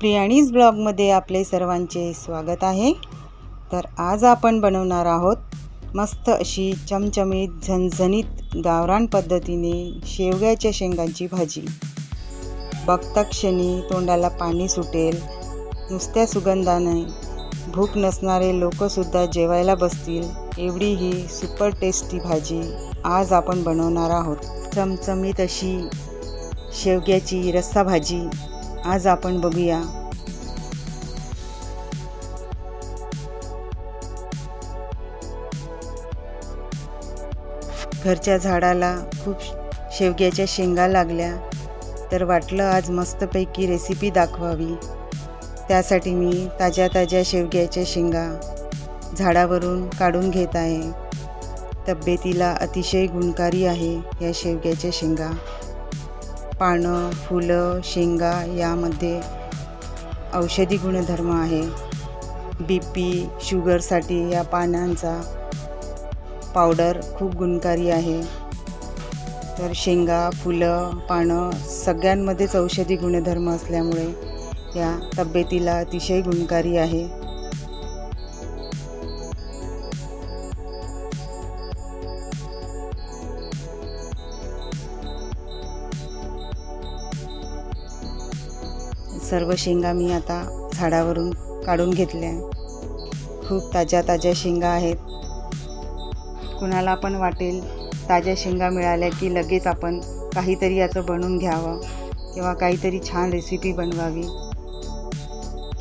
प्रियाणीज ब्लॉगमध्ये आपले सर्वांचे स्वागत आहे. तर आज आपण बनवणार आहोत मस्त अशी चमचमीत झणझणीत गावरान पद्धतीने शेवग्याच्या शेंगांची भाजी. बघता क्षणी तोंडाला पाणी सुटेल नुसत्या सुगंधाने. भूक नसणारे लोकसुद्धा जेवायला बसतील एवढी ही सुपर टेस्टी भाजी आज आपण बनवणार आहोत. चमचमीत अशी शेवग्याची रस्सा भाजी. आज आपण बघूया. घरच्या झाडाला खूप शेवग्याच्या शेंगा लागल्या तर वाटलं आज मस्तपैकी रेसिपी दाखवावी. त्यासाठी मी ताज्या ताज्या शेवग्याच्या शेंगा झाडावरून काढून घेत आहे. तब्येतीला अतिशय गुणकारी आहे या शेवग्याच्या शेंगा. पानं फुलं शेंगा यामध्ये औषधी गुणधर्म आहे. बी पी शुगरसाठी या पानांचा पावडर खूप गुणकारी आहे. तर शेंगा फुलं पानं सगळ्यांमध्येच औषधी गुणधर्म असल्यामुळे या तब्येतीला अतिशय गुणकारी आहे. सर्व शेंगा मी आता झाडावरून काढून घेतल्या. खूप ताज्या ताज्या शेंगा आहेत. कुणाला पण वाटेल ताज्या शेंगा मिळाल्या की लगेच आपण काहीतरी याचं बनवून घ्यावं किंवा काहीतरी छान रेसिपी बनवावी.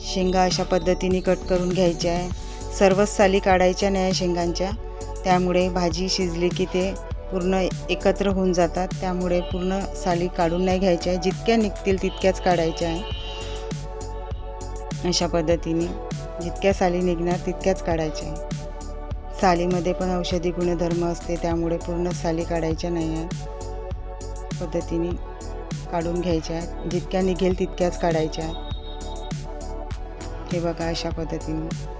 शेंगा अशा पद्धतीने कट करून घ्यायच्या आहे. सर्वच साली काढायच्या नाही शेंगांच्या. त्यामुळे भाजी शिजली की ते पूर्ण एकत्र होऊन जातात. त्यामुळे पूर्ण साली काढून नाही घ्यायच्या. आहे जितक्या निघतील तितक्याच काढायच्या आहे. अशा पद्धतीने जितक्या साली निघणार तितक्याच काढायच्या. सालीमध्ये पण औषधी गुणधर्म असते त्यामुळे पूर्ण साली काढायच्या नाही आहेत. पद्धतीने काढून घ्यायच्या आहेत जितक्या निघेल तितक्याच काढायच्या. आहेत हे बघा अशा पद्धतीने.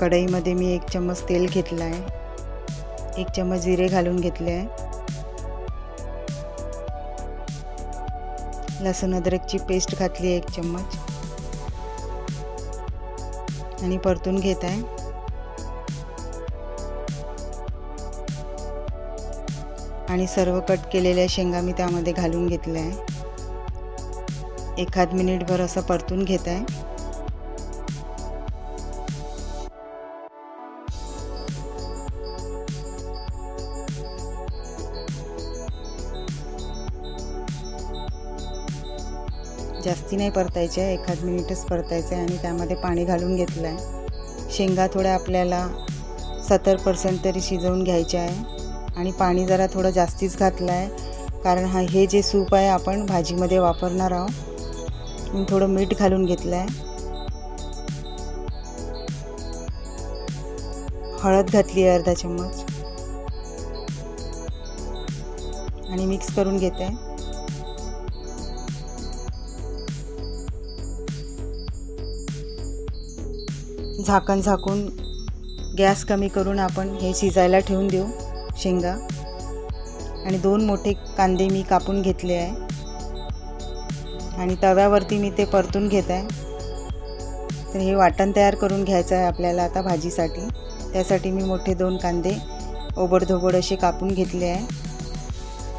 कढईमध्ये मी एक चम्मच तेल घेतलं आहे. एक चम्मच जिरे घालून घेतले आहे. लसूण अद्रकची पेस्ट घातली आहे एक चम्मच. आणि परतून घेत आहे. आणि सर्व कट केलेल्या शेंगा मी त्यामध्ये घालून घेतल्या आहे. एखाद मिनिटभर असं परतून घेत आहे. जास्ती नाही परतायचे आहे एखाद मिनिटच परतायचं आहे आणि त्यामध्ये पाणी घालून घेतलं आहे. शेंगा थोड्या आपल्याला सत्तर पर्सेंट तरी शिजवून घ्यायचे आहे आणि पाणी जरा थोडं जास्तीच घातलं आहे. कारण हा हे जे सूप आहे आपण भाजीमध्ये वापरणार आहोत. मी थोडं मीठ घालून घेतलं आहे. हळद घातली आहे अर्धा चम्मच. आणि मिक्स करून घेते. झाकण झाकून गॅस कमी करून आपण हे शिजायला ठेवून देऊ शेंगा. आणि दोन मोठे कांदे मी कापून घेतले आहे. आणि तव्यावरती मी ते परतून घेत आहे. तर हे वाटण तयार करून घ्यायचं आहे आपल्याला आता भाजीसाठी. त्यासाठी मी मोठे दोन कांदे ओबडधोबड असे कापून घेतले आहे.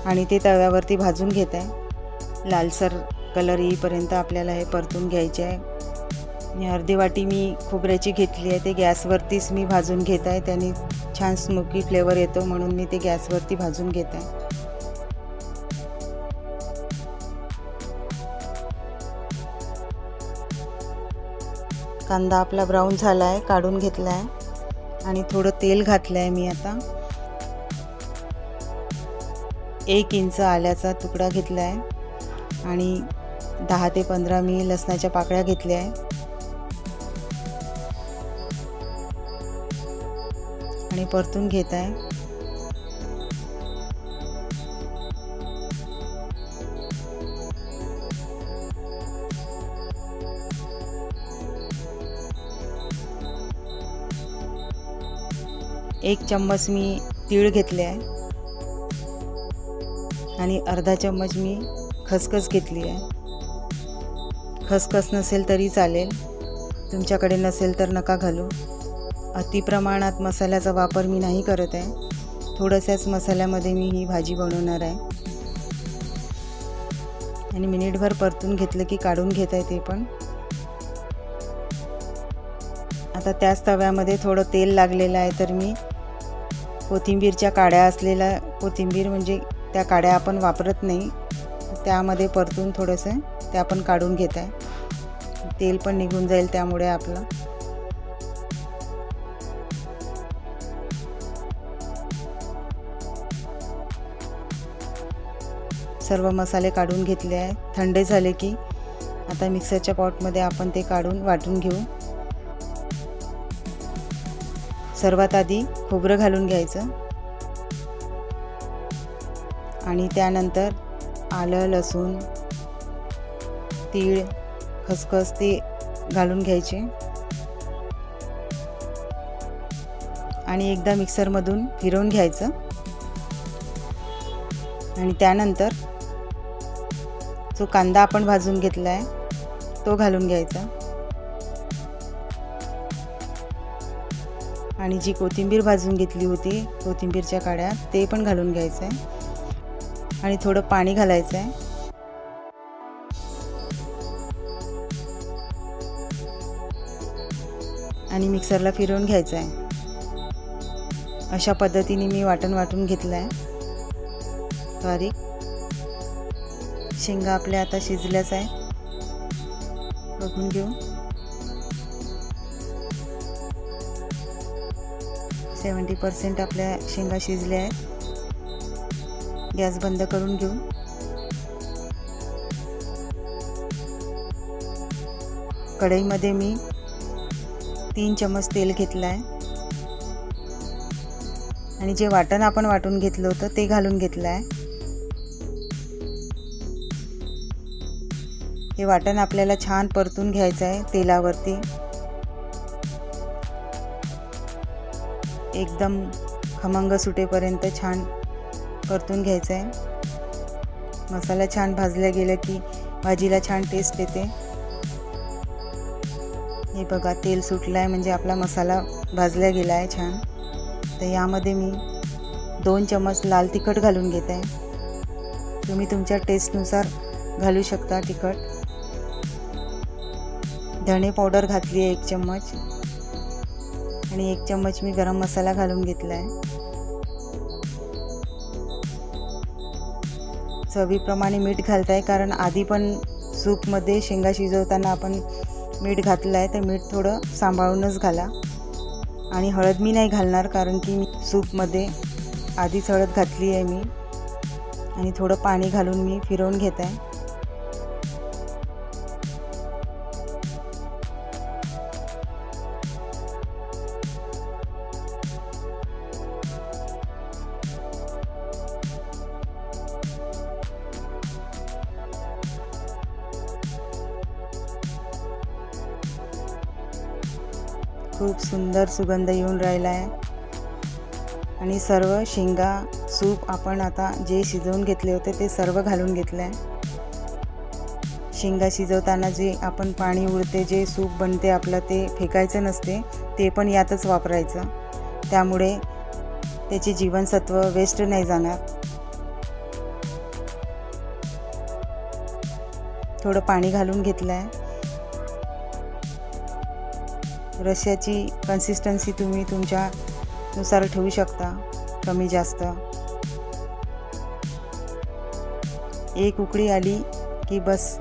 आणि ते तव्यावरती भाजून घेत आहे. लालसर कलर येईपर्यंत आपल्याला हे परतून घ्यायचे आहे. आणि अर्धी वाटी मी खोबऱ्याची घेतली आहे. ते गॅसवरतीच मी भाजून घेत आहे. त्याने छान स्मोकी फ्लेवर येतो म्हणून मी ते गॅसवरती भाजून घेत आहे. कांदा आपला ब्राऊन झाला आहे काढून घेतला आहे. आणि थोडं तेल घातलं आहे मी आता. एक इंच आल्याचा तुकडा घेतला आहे. आणि दहा ते पंधरा मी लसणाच्या पाकळ्या घेतल्या आहे. मी परतून घेत आहे. एक चम्मच मी तीळ घेतले आहे. आणि अर्धा चम्मच मी खसखस घेतली आहे. खसखस नसेल तरी चालेल. तुमच्याकडे नसेल तर नका घालू. अति प्रमाणात मसाल्याचा वापर मी नाही करत आहे. थोडंसंच मसाल्यामध्ये मी ही भाजी बनवणार आहे. आणि मिनिटभर परतून घेतलं की काढून घेत आहे ते पण. आता त्याच तव्यामध्ये थोडं तेल लागलेलं आहे तर मी कोथिंबीरच्या काड्या असलेल्या कोथिंबीर म्हणजे त्या काड्या आपण वापरत नाही. त्यामध्ये परतून थोडंसं त्या आपण काढून घेत आहे. तेल पण निघून जाईल त्यामुळे आपलं. सर्व मसाले काढून घेतले आहे. थंडे झाले की आता मिक्सरच्या पॉटमध्ये आपण ते काढून वाटून घेऊ. सर्वात आधी खोबरं घालून घ्यायचं. आणि त्यानंतर आलं लसूण तीळ खसखस ते घालून घ्यायचे. आणि एकदा मिक्सरमधून फिरवून घ्यायचं. आणि त्यानंतर जो कांदा आपण भाजून घेतला आहे तो घालून घ्यायचा. आणि जी कोथिंबीर भाजून घेतली होती कोथिंबीरच्या काड्या ते पण घालून घ्यायचं आहे आणि थोडं पाणी घालायचं आहे आणि मिक्सरला फिरवून घ्यायचं आहे अशा पद्धतीने मी वाटण वाटून घेतलं आहे बारीक. शेंगा आपल्या आता शिजल्याच आहे. बघून घेऊ. सेवन्टी पर्सेंट आपल्या शेंगा शिजल्या आहेत. गॅस बंद करून घेऊ. कढईमध्ये मी तीन चमच तेल घेतलं आहे. आणि जे वाटण आपण वाटून घेतलं होतं ते घालून घेतलं आहे. हे वाटण आपल्याला छान परतून घ्यायचं आहे तेलावरती. एकदम खमंग सुटेपर्यंत छान परतून घ्यायचं आहे. मसाला छान भाजला गेला की भाजीला छान टेस्ट येते. हे बघा तेल सुटलं आहे म्हणजे आपला मसाला भाजला गेला आहे छान. तर यामध्ये मी दोन चमच लाल तिखट घालून घेत. आहे तुम्ही तुमच्या टेस्टनुसार घालू शकता तिखट. धणे पावडर घातली आहे एक चम्मच. आणि एक चम्मच मी गरम मसाला घालून घेतला आहे चवीप्रमाणे मीठ घालत आहे कारण आधी पण सूपमध्ये शेंगा शिजवताना आपण मीठ घातलं आहे तर मीठ थोडं सांभाळूनच घाला. आणि हळद मी नाही घालणार कारण की मी सूपमध्ये आधीच हळद घातली आहे मी. आणि थोडं पाणी घालून मी फिरवून घेत आहे खूप सुंदर सुगंध येऊन राहिला आहे. आणि सर्व शेंगा सूप आपण आता जे शिजवून घेतले होते ते सर्व घालून घेतलं आहे. शेंगा शिजवताना जे आपण पाणी उडते जे सूप बनते आपलं ते फेकायचं नसते ते पण यातच वापरायचं. त्यामुळे त्याचे जीवनसत्व वेस्ट नाही जाणार. थोडं पाणी घालून घेतलं आहे रश्याची कन्सिस्टन्सी तुम्ही तुमच्यानुसार ठेवू शकता कमी जास्त. एक उकळी आली की बस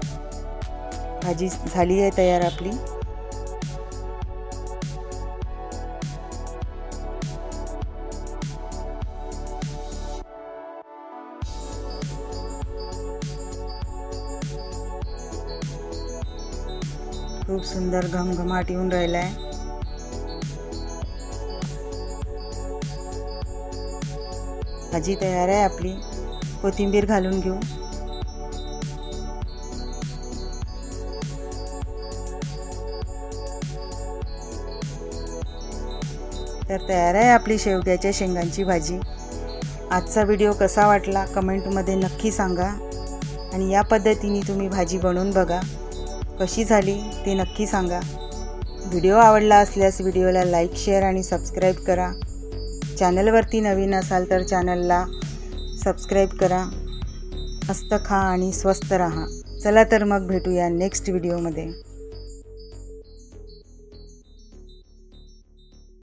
भाजी झाली आहे तयार आपली. खूप सुंदर घमघमाट येऊन राहिला आहे भाजी तयार आहे आपली. कोथिंबीर घालून घेऊ. तर तयार आहे आपली शेवग्याच्या शेंगांची भाजी. आजचा व्हिडिओ कसा वाटला कमेंटमध्ये नक्की सांगा. आणि या पद्धतीने तुम्ही भाजी बनवून बघा. कशी झाली ते नक्की सांगा. व्हिडिओ आवडला असल्यास व्हिडिओला लाईक शेअर आणि सबस्क्राईब करा. चॅनलवरती नवीन असाल तर चॅनलला सबस्क्राईब करा. मस्त खा आणि स्वस्त राहा. चला तर मग भेटूया नेक्स्ट व्हिडिओमध्ये